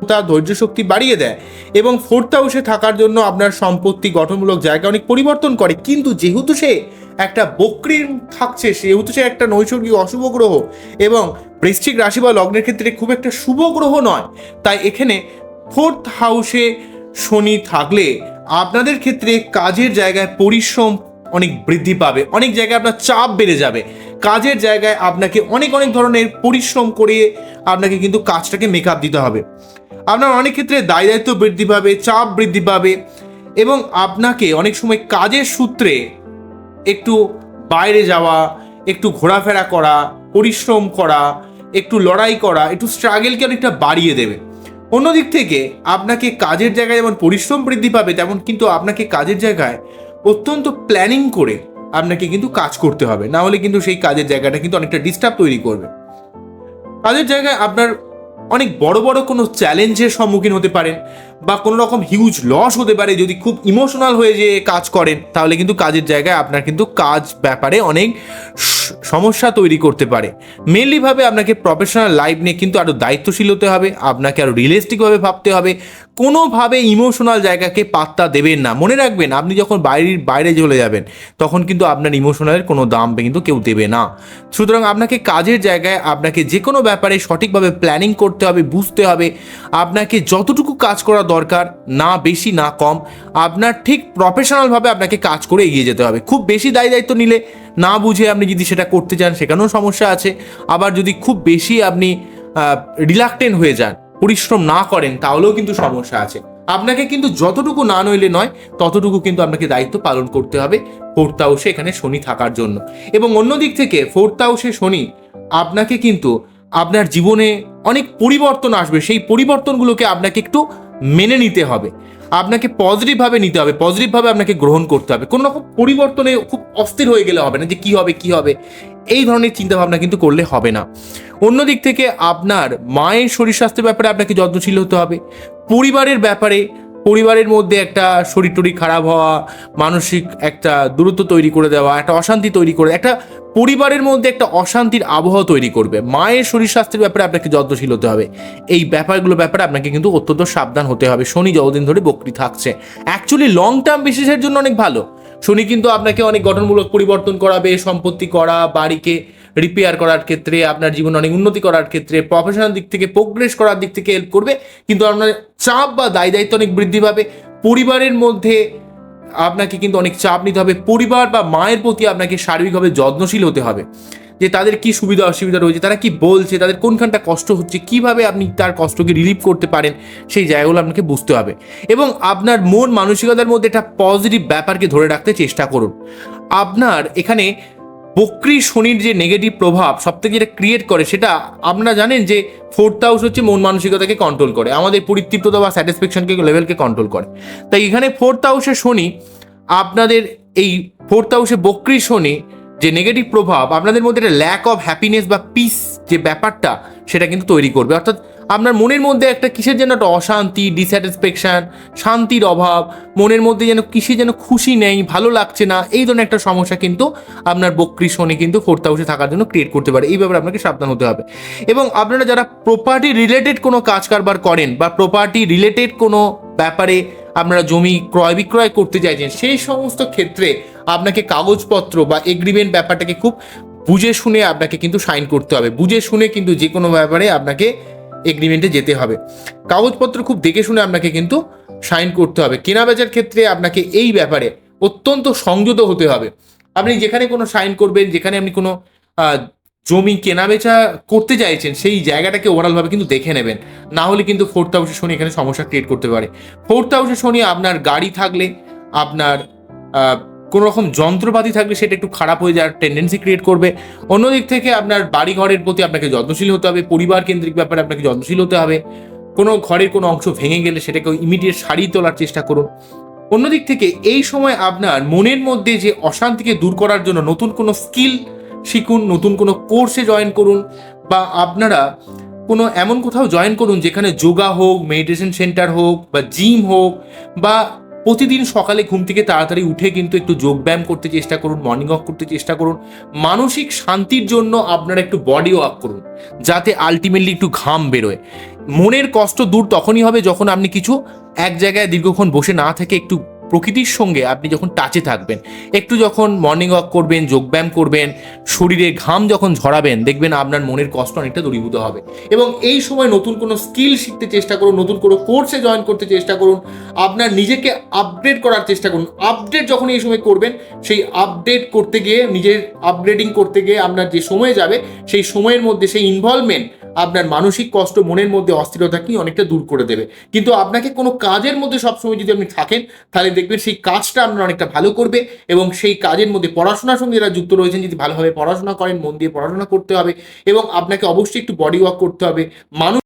ক্ষমতা ধৈর্য শক্তি বাড়িয়ে দেয় এবং ফোর্থ হাউসে থাকার জন্য আপনার সম্পত্তি গঠনমূলক জায়গা অনেক পরিবর্তন করে। কিন্তু যেহেতু সে একটা বক্রির থাকছে, সেহেতু সে একটা নৈসর্গিক অশুভ গ্রহ এবং বৃশ্চিক রাশি বা লগ্নের ক্ষেত্রে খুব একটা শুভ গ্রহ নয়, তাই এখানে ফোর্থ হাউসে শনি থাকলে আপনাদের ক্ষেত্রে কাজের জায়গায় পরিশ্রম অনেক বৃদ্ধি পাবে, অনেক জায়গায় আপনার চাপ বেড়ে যাবে। কাজের জায়গায় আপনাকে অনেক অনেক ধরনের পরিশ্রম করে আপনাকে কিন্তু কাজটাকে মেকআপ দিতে হবে। আপনার অনেক ক্ষেত্রে দায় দায়িত্ব বৃদ্ধি পাবে, চাপ বৃদ্ধি পাবে এবং আপনাকে অনেক সময় কাজের সূত্রে একটু বাইরে যাওয়া, একটু ঘোরাফেরা করা, পরিশ্রম করা, একটু লড়াই করা, একটু স্ট্রাগেলকে অনেকটা বাড়িয়ে দেবে। অন্যদিক থেকে আপনাকে কাজের জায়গায় যেমন পরিশ্রম বৃদ্ধি পাবে, তেমন কিন্তু আপনাকে কাজের জায়গায় অত্যন্ত প্ল্যানিং করে আপনাকে কিন্তু কাজ করতে হবে। না হলে কিন্তু সেই কাজের জায়গাটা কিন্তু অনেকটা ডিস্টার্ব তৈরি করবে। কাজের জায়গায় আপনার অনেক বড় বড় কোনো চ্যালেঞ্জের সম্মুখীন হতে পারেন বা কোনো রকম হিউজ লস হতে পারে যদি খুব ইমোশনাল হয়ে যে কাজ করেন, তাহলে কিন্তু কাজের জায়গায় আপনার কিন্তু কাজ ব্যাপারে অনেক সমস্যা তৈরি করতে পারে। মেনলিভাবে আপনাকে প্রফেশনাল লাইফ নিয়ে কিন্তু আরও দায়িত্বশীল হতে হবে, আপনাকে আরও রিয়েলিস্টিকভাবে ভাবতে হবে। কোনোভাবে ইমোশনাল জায়গাকে পাত্তা দেবেন না। মনে রাখবেন, আপনি যখন বাইরের বাইরে চলে যাবেন, তখন কিন্তু আপনার ইমোশনালের কোনো দাম কিন্তু কেউ দেবে না। সুতরাং আপনাকে কাজের জায়গায় আপনাকে যে কোনো ব্যাপারে সঠিকভাবে প্ল্যানিং করতে হবে, বুঝতে হবে। আপনাকে যতটুকু কাজ করা দরকার, না বেশি, না কম, আপনার ঠিক প্রফেশনালভাবে আপনাকে কাজ করে এগিয়ে যেতে হবে। খুব বেশি দায় দায়িত্ব নিলে না বুঝে আপনি যদি সেটা করতে চান, সেখানেও সমস্যা আছে। আবার যদি খুব বেশি আপনি রিলাক্টেন্ট হয়ে যান, পরিশ্রম না করেন, তাহলেও কিন্তু সমস্যা আছে। আপনাকে কিন্তু যতটুকু না নইলে নয়, ততটুকু কিন্তু আপনাকে দায়িত্ব পালন করতে হবে ফোর্থ হাউসে এখানে শনি থাকার জন্য। এবং অন্য দিক থেকে ফোর্থ হাউসে শনি, আপনাকে কিন্তু আপনার জীবনে অনেক পরিবর্তন আসবে। সেই পরিবর্তনগুলোকে আপনাকে একটু মেনে নিতে হবে। আপনাকে পজিটিভভাবে নিতে হবে পজিটিভভাবে আপনাকে গ্রহণ করতে হবে। কোনো রকম পরিবর্তনে খুব অস্থির হয়ে গেলে হবে না যে কী হবে, কি হবে? এই ধরনের চিন্তাভাবনা কিন্তু করলে হবে না। অন্য দিক থেকে আপনার মায়ের শরীর স্বাস্থ্যের ব্যাপারে আপনাকে যত্নশীল হতে হবে। পরিবারের ব্যাপারে পরিবারের মধ্যে একটা শরীর টরি খারাপ হওয়া, মানসিক একটা দূরত্ব তৈরি করে দেওয়া, একটা অশান্তি তৈরি করে, একটা পরিবারের মধ্যে একটা অশান্তির আবহাওয়া তৈরি করবে। মায়ের শরীর স্বাস্থ্যের ব্যাপারে আপনাকে যত্নশীল হতে হবে। এই ব্যাপারগুলো ব্যাপারে আপনাকে কিন্তু অত্যন্ত সাবধান হতে হবে। শনি যতদিন ধরে বকরি থাকছে। অ্যাকচুয়ালি লং টার্ম বিশেষের জন্য অনেক ভালো। শনি কিন্তু আপনাকে অনেক গঠনমূলক পরিবর্তন করাবে, সম্পত্তি করা, বাড়িকে রিপেয়ার করার ক্ষেত্রে, আপনার জীবনে অনেক উন্নতি করার ক্ষেত্রে প্রফেশনাল দিক থেকে প্রোগ্রেস করার দিক থেকে হেল্প করবে। কিন্তু আপনার চাপ বা দায় দায়িত্ব অনেক বৃদ্ধি পাবে। পরিবারের মধ্যে আপনাকে কিন্তু অনেক চাপ নিতে হবে। পরিবার বা মায়ের প্রতি আপনাকে শারীরিকভাবে যত্নশীল হতে হবে। যে তাদের কি সুবিধা অসুবিধা রয়েছে, তারা কি বলছে, তাদের কোনখানটা কষ্ট হচ্ছে, কীভাবে আপনি তার কষ্টকে রিলিভ করতে পারেন, সেই জায়গাগুলো আপনাকে বুঝতে হবে। এবং আপনার মন মানসিকতার মধ্যে একটা পজিটিভ ব্যাপারকে ধরে রাখতে চেষ্টা করুন। আপনার এখানে বক্রি শনির যে নেগেটিভ প্রভাব সব থেকে যেটা ক্রিয়েট করে সেটা আপনারা জানেন যে ফোর্থ হাউস হচ্ছে মন মানসিকতাকে কন্ট্রোল করে, আমাদের পরিতৃপ্ততা বা স্যাটিসফ্যাকশনকে লেভেলকে কন্ট্রোল করে। তাই এখানে ফোর্থ হাউসে শনি, আপনাদের এই ফোর্থ হাউসে বক্রি শনি যে নেগেটিভ প্রভাব, আপনাদের মধ্যে একটা ল্যাক অফ হ্যাপিনেস বা পিস যে ব্যাপারটা সেটা কিন্তু তৈরি করবে। অর্থাৎ আপনার মনের মধ্যে একটা কিসের যেন একটা অশান্তি ডিস্যাটিসফ্যাকশন শান্তির অভাব, মনের মধ্যে যেন কিসে যেন খুশি নেই, ভালো লাগছে না, এই ধরনের একটা সমস্যা কিন্তু আপনার বক্রি শনি কিন্তু ফোর্থ হাউসে থাকার জন্য ক্রিয়েট করতে পারে। এই ব্যাপারে আপনাকে সাবধান হতে হবে। এবং আপনারা যারা প্রপার্টি রিলেটেড কোনো কাজ কারবার করেন বা প্রপার্টি রিলেটেড কোনো ব্যাপারে আপনারা জমি ক্রয় বিক্রয় করতে চাইছেন, সেই সমস্ত ক্ষেত্রে আপনাকে কাগজপত্র বা এগ্রিমেন্ট ব্যাপারটাকে খুব বুঝে শুনে আপনাকে কিন্তু সাইন করতে হবে। বুঝে শুনে কিন্তু যে কোনো ব্যাপারে আপনাকে এগ্রিমেন্টে যেতে হবে। কাগজপত্র খুব দেখে শুনে আপনাকে কিন্তু সাইন করতে হবে। কেনা বেচার ক্ষেত্রে আপনাকে এই ব্যাপারে অত্যন্ত সংযত হতে হবে। আপনি যেখানে কোনো সাইন করবেন, যেখানে আপনি কোনো জমি কেনা বেচা করতে চাইছেন, সেই জায়গাটাকে ওভারঅলভাবে কিন্তু দেখে নেবেন। না হলে কিন্তু ফোর্থ হাউসে শনি এখানে সমস্যা ক্রিয়েট করতে পারে। ফোর্থ হাউসে শনি আপনার গাড়ি থাকলে, আপনার কোনো রকম যন্ত্রপাতি থাকলে সেটা একটু খারাপ হয়ে যাওয়ার টেন্ডেন্সি ক্রিয়েট করবে। অন্যদিক থেকে আপনার বাড়ি ঘরের প্রতি আপনাকে যত্নশীল হতে হবে পরিবার কেন্দ্রিক ব্যাপারে আপনাকে যত্নশীল হতে হবে। কোনো ঘরের কোনো অংশ ভেঙে গেলে সেটাকে ইমিডিয়েট সারিয়ে তোলার চেষ্টা করুন। অন্যদিক থেকে এই সময় আপনার মনের মধ্যে যে অশান্তিকে দূর করার জন্য নতুন কোনো স্কিল শিখুন, নতুন কোনো কোর্সে জয়েন করুন বা আপনারা কোনো এমন কোথাও জয়েন করুন যেখানে যোগা হোক মেডিটেশন সেন্টার হোক বা জিম হোক বা প্রতিদিন সকালে ঘুম থেকে তাড়াতাড়ি উঠে কিন্তু একটু যোগব্যায়াম করতে চেষ্টা করুন মর্নিং ওয়াক করতে চেষ্টা করুন। মানসিক শান্তির জন্য আপনারা একটু বডি ওয়াক করুন, যাতে আলটিমেটলি একটু ঘাম বেরোয়। মনের কষ্ট দূর তখনই হবে যখন আপনি কিছু এক জায়গায় দীর্ঘক্ষণ বসে না থেকে একটু প্রকৃতির সঙ্গে আপনি যখন টাচে থাকবেন, একটু যখন মর্নিং ওয়াক করবেন, যোগব্যায়াম করবেন শরীরে ঘাম যখন ঝরাবেন, দেখবেন আপনার মনের কষ্ট অনেকটা দূরীভূত হবে। এবং এই সময় নতুন কোনো স্কিল শিখতে চেষ্টা করুন, নতুন কোনো কোর্সে জয়েন করতে চেষ্টা করুন, আপনার নিজেকে আপডেট করার চেষ্টা করুন। আপডেট যখন এই সময় করবেন, সেই আপডেট করতে গিয়ে, নিজের আপগ্রেডিং করতে গিয়ে আপনার যে সময় যাবে, সেই সময়ের মধ্যে, সেই ইনভলভমেন্ট আপনার মানসিক কষ্ট, মনের মধ্যে অস্থিরতাকেই অনেকটা দূর করে দেবে। কিন্তু আপনাকে কোনো কাজের মধ্যে সবসময় যদি আপনি থাকেন, তাহলে দেখবেন সেই কাজটা আপনার অনেকটা ভালো করবে এবং সেই কাজের মধ্যে পড়াশোনার সঙ্গে যারা যুক্ত রয়েছেন, যদি ভালোভাবে পড়াশোনা করেন, মন দিয়ে পড়াশোনা করতে হবে এবং আপনাকে অবশ্যই একটু বডি ওয়ার্ক করতে হবে, মানুষ